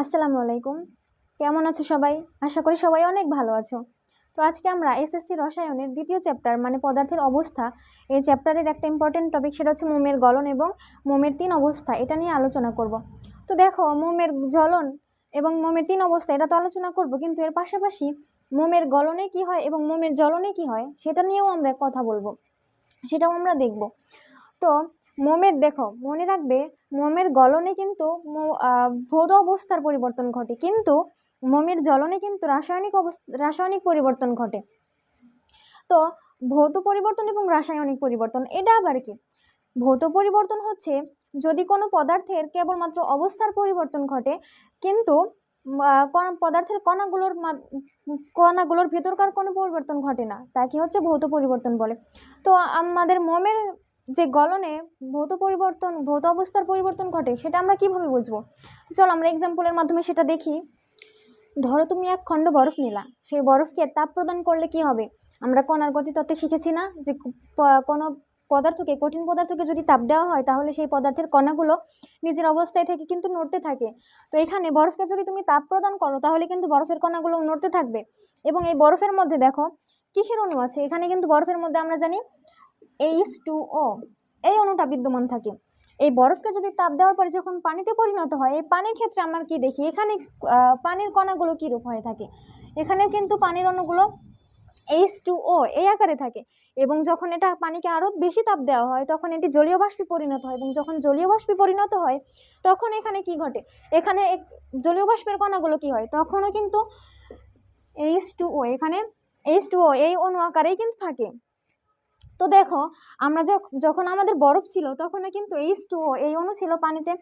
আসসালামু আলাইকুম। কেমন আছো সবাই? আশা করি সবাই অনেক ভালো আছো। তো আজকে আমরা এসএসসি রসায়নের দ্বিতীয় চ্যাপ্টার মানে পদার্থের অবস্থা, এই চ্যাপ্টারের একটা ইম্পর্টেন্ট টপিক সেটা হচ্ছে মোমের গলন এবং মোমের তিন অবস্থা, এটা নিয়ে আলোচনা করব। তো দেখো, মোমের জ্বলন এবং মোমের তিন অবস্থা, এটা তো আলোচনা করব, কিন্তু এর পাশাপাশি মোমের গলনে কি হয় এবং মোমের জ্বলনে কি হয়, সেটা নিয়েও আমরা কথা বলব। সেটাও আমরা দেখব। তো মোমের, দেখো, মনে রাখবে, মোমের গলনে কিন্তু ভৌত অবস্থার পরিবর্তন ঘটে, কিন্তু মোমের জ্বলনে কিন্তু রাসায়নিক অবস্থা রাসায়নিক পরিবর্তন ঘটে। তো, ভৌত পরিবর্তন এবং রাসায়নিক পরিবর্তন, এটা আবার কি? ভৌত পরিবর্তন হচ্ছে যদি কোনো পদার্থের কেবলমাত্র অবস্থার পরিবর্তন ঘটে, কিন্তু পদার্থের কণাগুলোর কণাগুলোর ভেতরকার কোনো পরিবর্তন ঘটে না তাকে হচ্ছে? ভৌত পরিবর্তন বলে। তো, আমাদের মোমের যে গলনে ভৌত পরিবর্তন, ভৌত অবস্থার পরিবর্তন ঘটে, সেটা আমরা কীভাবে বুঝব? চলো আমরা এক্সাম্পলের মাধ্যমে সেটা দেখি। ধরো তুমি এক খণ্ড বরফ নিলা। সেই বরফকে তাপ প্রদান করলে কি হবে? আমরা কণার গতি তত্ত্বে শিখেছি না যে কোনো পদার্থকে, কঠিন পদার্থকে যদি তাপ দেওয়া হয়, তাহলে সেই পদার্থের কণাগুলো নিজের অবস্থায় থেকে কিন্তু নড়তে থাকে। তো এখানে বরফকে যদি তুমি তাপ প্রদান করো, তাহলে কিন্তু বরফের কণাগুলো নড়তে থাকবে। এবং এই বরফের মধ্যে দেখো, কিসের অণু আছে? এখানে কিন্তু বরফের মধ্যে আমরা জানি এইচ টু ও এই অণুটা বিদ্যমান থাকে। এই বরফকে যদি তাপ দেওয়ার পরে যখন পানিতে পরিণত হয়, এই পানির ক্ষেত্রে আমরা কি দেখি? এখানে পানির কণাগুলো কীরূপ হয়ে থাকে? এখানেও কিন্তু পানির অণুগুলো এইচ টু ও এই আকারে থাকে। এবং যখন এটা পানিকে আরও বেশি তাপ দেওয়া হয়, তখন এটি জলীয় বাষ্পে পরিণত হয়। এবং যখন জলীয় বাষ্পে পরিণত হয়, তখন এখানে কি ঘটে? এখানে জলীয় বাষ্পের কণাগুলো কি হয়? তখনও কিন্তু এইচ টু ও এখানে এইচ টু ও এই অণু আকারেই কিন্তু থাকে। তো দেখো, আমরা যখ- যখন আমাদের বরফ ছিল তখন কিন্তু এইচ টু ও এই অণু ছিল পানিতে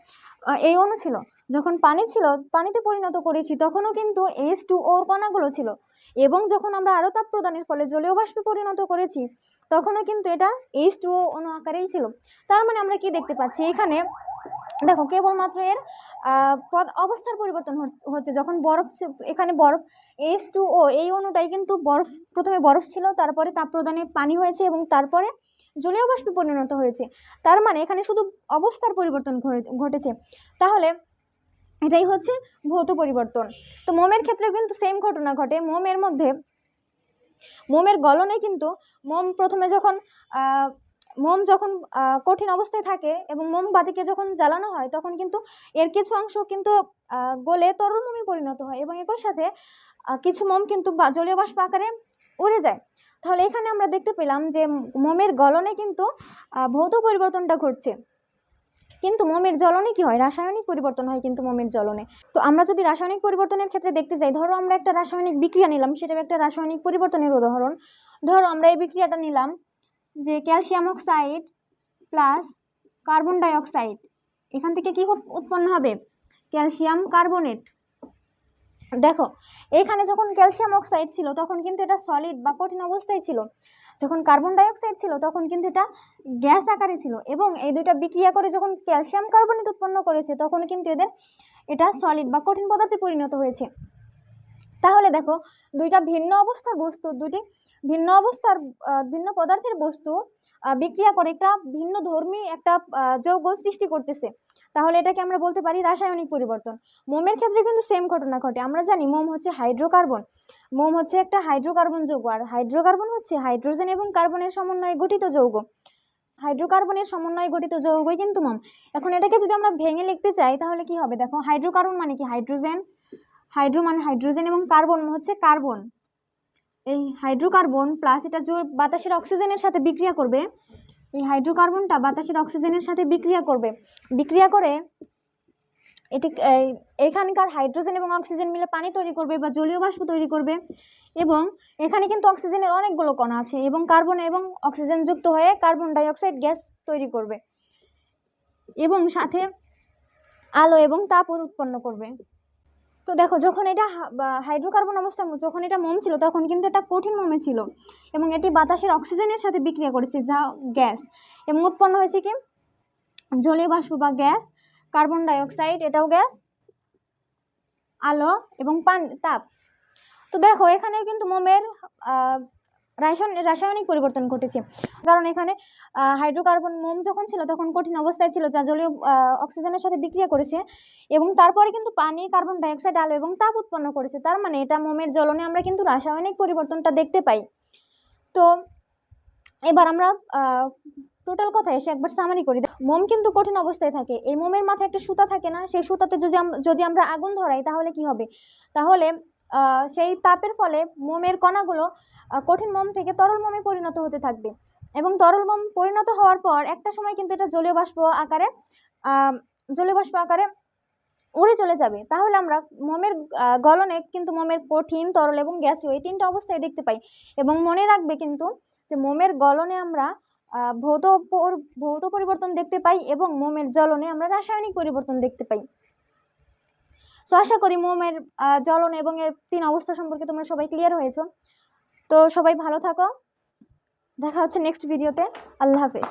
এই অণু ছিল। যখন পানি ছিল, পানিতে পরিণত করেছি, তখনও কিন্তু এইচ টু ওর কণাগুলো ছিল। এবং যখন আমরা আরও তাপ প্রদানের ফলে জলীয় বাষ্পে পরিণত করেছি, তখনও কিন্তু এটা এইচ টু ও অণু আকারেই ছিল। তার মানে আমরা কি দেখতে পাচ্ছি? এখানে দেখো, কেবলমাত্র এর পদ- অবস্থার পরিবর্তন হচ্ছে যখন বরফ এখানে বরফ এইচ টু ও এই অণুটাই কিন্তু বরফ, প্রথমে বরফ ছিল, তারপরে তাপ প্রদানে পানি হয়েছে এবং তারপরে জলীয় বাষ্পে পরিণত হয়েছে। তার মানে এখানে শুধু অবস্থার পরিবর্তন ঘটে- ঘটেছে। তাহলে এটাই হচ্ছে ভৌত পরিবর্তন। তো মোমের ক্ষেত্রে কিন্তু সেম ঘটনা ঘটে। মোমের মধ্যে, মোমের গলনে কিন্তু মোম প্রথমে যখন মোম যখন কঠিন অবস্থায় থাকে এবং মোমবাতিকে যখন জ্বালানো হয়, তখন কিন্তু এর কিছু অংশ কিন্তু গলে তরল মোমে পরিণত হয় এবং একই সাথে কিছু মোম কিন্তু জলীয় বাষ্প আকারে উড়ে যায়। তাহলে এখানে আমরা দেখতে পেলাম যে মোমের গলনে কিন্তু ভৌত পরিবর্তনটা ঘটছে। কিন্তু মোমের জ্বলনে কি হয়? রাসায়নিক পরিবর্তন হয় কিন্তু মোমের জ্বলনে। তো আমরা যদি রাসায়নিক পরিবর্তনের ক্ষেত্রে দেখতে যাই, ধরো আমরা একটা রাসায়নিক বিক্রিয়া নিলাম সেটা একটা রাসায়নিক পরিবর্তনের উদাহরণ। ধরো আমরা এই বিক্রিয়াটা নিলাম যে calcium oxide plus carbon dioxide, এখান থেকে কি উৎপন্ন হবে? Calcium carbonate. দেখো, এখানে যখন ক্যালসিয়াম অক্সাইড ছিল, তখন কিন্তু এটা সলিড বা কঠিন অবস্থায় ছিল। যখন কার্বন ডাইঅক্সাইড ছিল, তখন কিন্তু এটা গ্যাস আকারে ছিল এবং এই দুইটা বিক্রিয়া করে যখন ক্যালসিয়াম কার্বনেট উৎপন্ন করেছে, তখন কিন্তু এদের এটা সলিড বা কঠিন পদার্থে পরিণত হয়েছে। তাহলে দেখো, দুইটা ভিন্ন অবস্থার বস্তু দুটি ভিন্ন অবস্থার ভিন্ন পদার্থের বস্তু বিক্রিয়া করে একটা ভিন্ন ধর্মী একটা যৌগ সৃষ্টি করতেছে। তাহলে এটাকে আমরা বলতে পারি রাসায়নিক পরিবর্তন। মোমের ক্ষেত্রে কিন্তু সেম ঘটনা ঘটে। আমরা জানি মোম হচ্ছে হাইড্রোকার্বন মোম হচ্ছে একটা হাইড্রোকার্বন যৌগ, আর হাইড্রোকার্বন হচ্ছে হাইড্রোজেন এবং কার্বনের সমন্বয়ে গঠিত যৌগ। হাইড্রোকার্বনের সমন্বয়ে গঠিত যৌগই কিন্তু মোম। এখন এটাকে যদি আমরা ভেঙে লিখতে চাই, তাহলে কি হবে? দেখো হাইড্রোকার্বন মানে কি? হাইড্রোজেন হাইড্রো মানে হাইড্রোজেন এবং কার্বন হচ্ছে কার্বন এই হাইড্রোকার্বন প্লাস এটা জোর বাতাসের অক্সিজেনের সাথে বিক্রিয়া করবে, এই হাইড্রোকার্বনটা বাতাসের অক্সিজেনের সাথে বিক্রিয়া করবে। বিক্রিয়া করে এটি এখানকার হাইড্রোজেন এবং অক্সিজেন মিলে পানি তৈরি করবে বা জলীয় বাষ্প তৈরি করবে এবং এখানে কিন্তু অক্সিজেনের অনেকগুলো কণা আছে এবং কার্বন এবং অক্সিজেন যুক্ত হয়ে কার্বন ডাই অক্সাইড গ্যাস তৈরি করবে এবং সাথে আলো এবং তাপ উৎপন্ন করবে। তো দেখো, যখন এটা হাইড্রোকার্বন অবস্থায় যখন এটা মোম ছিল, তখন কিন্তু এটা কঠিন মোমে ছিল এবং এটি বাতাসের অক্সিজেনের সাথে বিক্রিয়া করেছে, যা গ্যাস। এবং উৎপন্ন হয়েছে কি? জলীয় বাষ্প বা গ্যাস কার্বন ডাইঅক্সাইড এটাও গ্যাস, আলো এবং পান, তাপ। তো দেখো, এখানেও কিন্তু মোমের রাসায়ন রাসায়নিক পরিবর্তন ঘটেছে। কারণ এখানে হাইড্রোকার্বন মোম যখন ছিল, তখন কঠিন অবস্থায় ছিল, যা জলীয় অক্সিজেনের সাথে বিক্রিয়া করেছে এবং তারপরে কিন্তু পানি, কার্বন ডাইঅক্সাইড, আলো এবং তাপ উৎপন্ন করেছে। তার মানে এটা মোমের জ্বলনে আমরা কিন্তু রাসায়নিক পরিবর্তনটা দেখতে পাই। তো, এবার আমরা টোটাল কথা এসে একবার সামারি করি। মোম কিন্তু কঠিন অবস্থায় থাকে। এই মোমের মাথায় একটা সুতা থাকে না? সেই সুতাতে যদি যদি আমরা আগুন ধরাই, তাহলে কি হবে? তাহলে সেই তাপের ফলে মোমের কণাগুলো কঠিন মোম থেকে তরল মোমে পরিণত হতে থাকবে। এবং তরল মোম পরিণত হওয়ার পর একটা সময় কিন্তু এটা জলীয় বাষ্প আকারে জলীয় বাষ্প আকারে উড়ে চলে যাবে। তাহলে আমরা মোমের গলনে কিন্তু মোমের কঠিন, তরল এবং গ্যাসীয় এই তিনটা অবস্থায় দেখতে পাই। এবং মনে রাখবে কিন্তু যে মোমের গলনে আমরা ভৌত ভৌত পরিবর্তন দেখতে পাই এবং মোমের জ্বলনে আমরা রাসায়নিক পরিবর্তন দেখতে পাই। সো আশা করি মোমের জ্বলন এবং এর তিন অবস্থা সম্পর্কে তোমরা সবাই ক্লিয়ার হয়েছো। তো সবাই ভালো থাকো। দেখা হচ্ছে নেক্সট ভিডিওতে আল্লাহ হাফেজ।